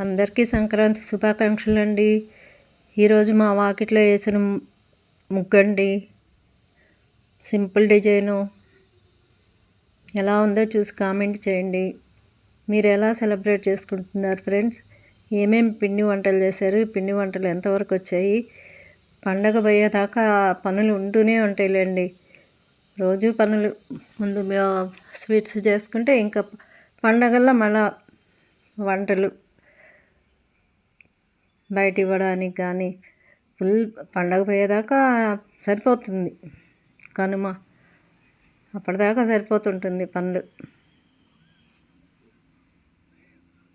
అందరికీ సంక్రాంతి శుభాకాంక్షలు అండి ఈరోజు మా వాకిట్లో వేసిన ముగ్గండి. Simple design. ఎలా ఉందో చూసి కామెంట్ చేయండి. మీరు ఎలా సెలబ్రేట్ చేసుకుంటున్నారు ఫ్రెండ్స్? ఏమేమి పిండి వంటలు చేశారు? పిండి వంటలు ఎంతవరకు వచ్చాయి? పండగ పోయేదాకా పనులు ఉంటూనే ఉంటాయిలేండి. రోజు పనులు ముందు స్వీట్స్ చేసుకుంటే ఇంకా పండగల్లో మళ్ళా వంటలు. బయట ఇవ్వడానికి కానీ ఫుల్ పండగ పోయేదాకా సరిపోతుంది. కనుమ అప్పటిదాకా సరిపోతుంటుంది పనులు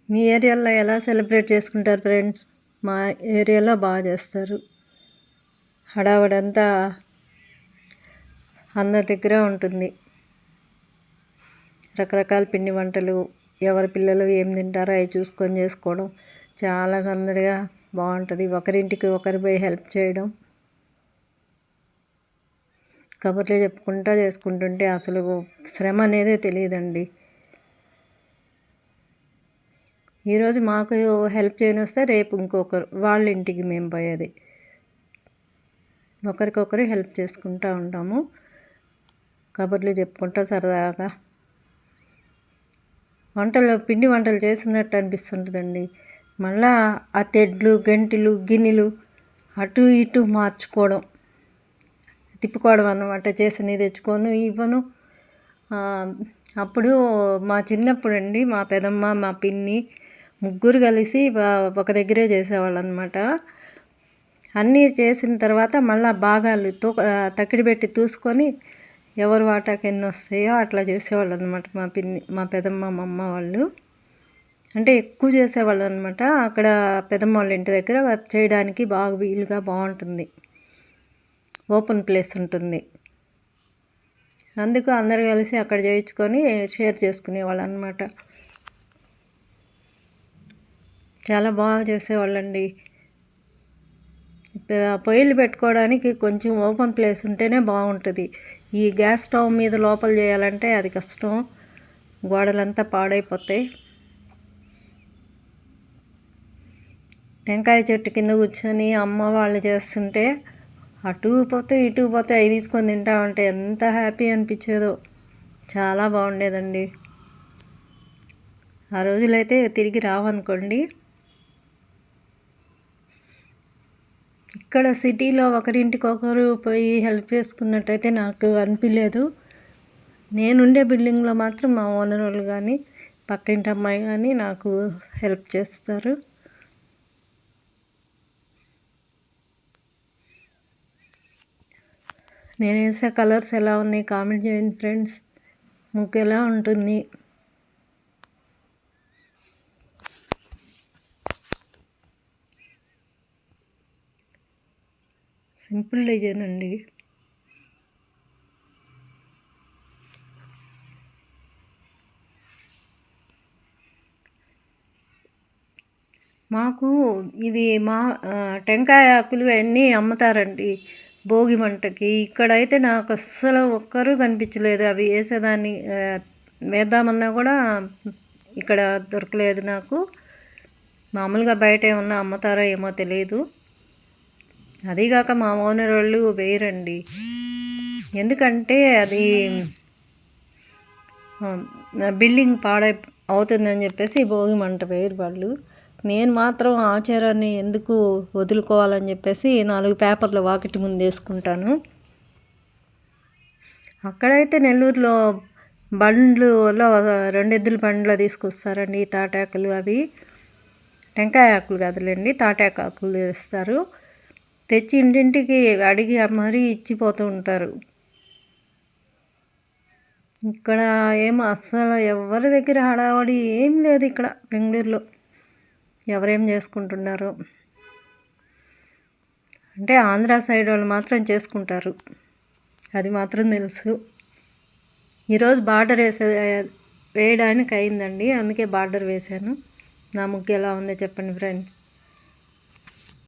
మీ ఏరియాలో ఎలా సెలబ్రేట్ చేసుకుంటారు ఫ్రెండ్స్? మా ఏరియాలో బాగా చేస్తారు. హడావడంతా అందరి దగ్గర ఉంటుంది. రకరకాల పిండి వంటలు ఎవరి పిల్లలు ఏం తింటారో అవి చూసుకొని చేసుకోవడం చాలా సందడిగా బాగుంటుంది. ఒకరింటికి ఒకరి పోయి హెల్ప్ చేయడం. కబుర్లు చెప్పుకుంటా చేసుకుంటుంటే అసలు శ్రమ అనేదే తెలియదండి. ఈరోజు మాకు హెల్ప్ చేయని వస్తే రేపు ఇంకొకరు వాళ్ళ ఇంటికి మేము పోయేది. ఒకరికొకరు హెల్ప్ చేసుకుంటూ ఉంటాము. కబుర్లు చెప్పుకుంటా సరదాగా. వంటలు పిండి వంటలు చేసినట్టు అనిపిస్తుంటుందండి. మళ్ళా ఆ తెడ్లు గంటెలు గిన్నెలు అటు ఇటు మార్చుకోవడం. తిప్పుకోవడం అన్నమాట చేసినవి తెచ్చుకోను ఇవ్వను. అప్పుడు మా చిన్నప్పుడు అండి మా పెదమ్మ మా పిన్ని ముగ్గురు కలిసి ఒక దగ్గరే చేసేవాళ్ళు అనమాట అన్నీ చేసిన తర్వాత మళ్ళీ భాగాలు తూ తక్కిడి పెట్టి చూసుకొని ఎవరు వాటాకి ఎన్ని వస్తాయో అట్లా చేసేవాళ్ళు అనమాట మా పిన్ని మా పెదమ్మ మా అమ్మ వాళ్ళు. అంటే ఎక్కువ చేసేవాళ్ళు అనమాట అక్కడ పెదమ్మ వాళ్ళ ఇంటి దగ్గర చేయడానికి బాగా వీలుగా బాగుంటుంది. ఓపెన్ ప్లేస్ ఉంటుంది. అందుకు అందరు కలిసి అక్కడ చేయించుకొని షేర్ చేసుకునేవాళ్ళు అనమాట చాలా బాగా చేసేవాళ్ళండి. పొయ్యిలు పెట్టుకోవడానికి కొంచెం ఓపెన్ ప్లేస్ ఉంటేనే బాగుంటుంది. ఈ గ్యాస్ స్టవ్ మీద లోపల చేయాలంటే అది కష్టం. గోడలంతా పాడైపోతాయి. టెంకాయ చెట్టు కింద కూర్చొని అమ్మ వాళ్ళు చేస్తుంటే అటు పోతే ఇటు పోతే అవి తీసుకొని తింటా ఉంటే ఎంత హ్యాపీ అనిపించేదో. చాలా బాగుండేదండి. ఆ రోజులైతే తిరిగి రావనుకోండి. ఇక్కడ సిటీలో ఒకరింటికి ఒకరు పోయి హెల్ప్ చేసుకున్నట్టయితే నాకు అనిపించలేదు నేనుండే బిల్డింగ్లో మాత్రం మా ఓనర్ వాళ్ళు కానీ పక్కింటి అమ్మాయి కానీ నాకు హెల్ప్ చేస్తారు. నేను వేసే కలర్స్ ఎలా ఉన్నాయి కామెంట్ చేయండి ఫ్రెండ్స్. ముక్కు ఎలా ఉంటుంది? సింపుల్ డిజైన్ అండి. మాకు ఇవి మా టెంకాయ ఆకులు అన్నీ అమ్ముతారండి. భోగి మంటకి. ఇక్కడైతే నాకు అస్సలు ఒక్కరూ కనిపించలేదు. అవి వేసేదాన్ని వేద్దామన్నా కూడా ఇక్కడ దొరకలేదు నాకు. మామూలుగా బయట ఏమన్నా అమ్ముతారో ఏమో తెలియదు అదీగాక మా ఓనర్ వాళ్ళు వేయరండి ఎందుకంటే అది బిల్డింగ్ పాడై అవుతుందని చెప్పేసి భోగి మంట వేయరు వాళ్ళు. నేను మాత్రం ఆచారాన్ని ఎందుకు వదులుకోవాలని చెప్పేసి నాలుగు పేపర్లు వాకిటి ముందు వేసుకుంటాను. అక్కడైతే నెల్లూరులో బండ్లులో రెండెద్దుల బండ్లు తీసుకొస్తారండి తాటాకులు అవి. టెంకాయ ఆకులు కదలండి తాటాకు ఆకులు తెస్తారు. తెచ్చి ఇంటింటికి అడిగి మరీ ఇచ్చిపోతూ ఉంటారు. ఇక్కడ ఏం అస్సలు ఎవరి దగ్గర హడావడి ఏం లేదు ఇక్కడ బెంగళూరులో. ఎవరేం చేసుకుంటున్నారు? అంటే ఆంధ్ర సైడ్ వాళ్ళు మాత్రం చేసుకుంటారు. అది మాత్రం తెలుసు. ఈరోజు బార్డర్ వేసే వేయడానికి అయిందండి అందుకే బార్డర్ వేశాను. నా ముగ్గు ఎలా ఉందో చెప్పండి ఫ్రెండ్స్.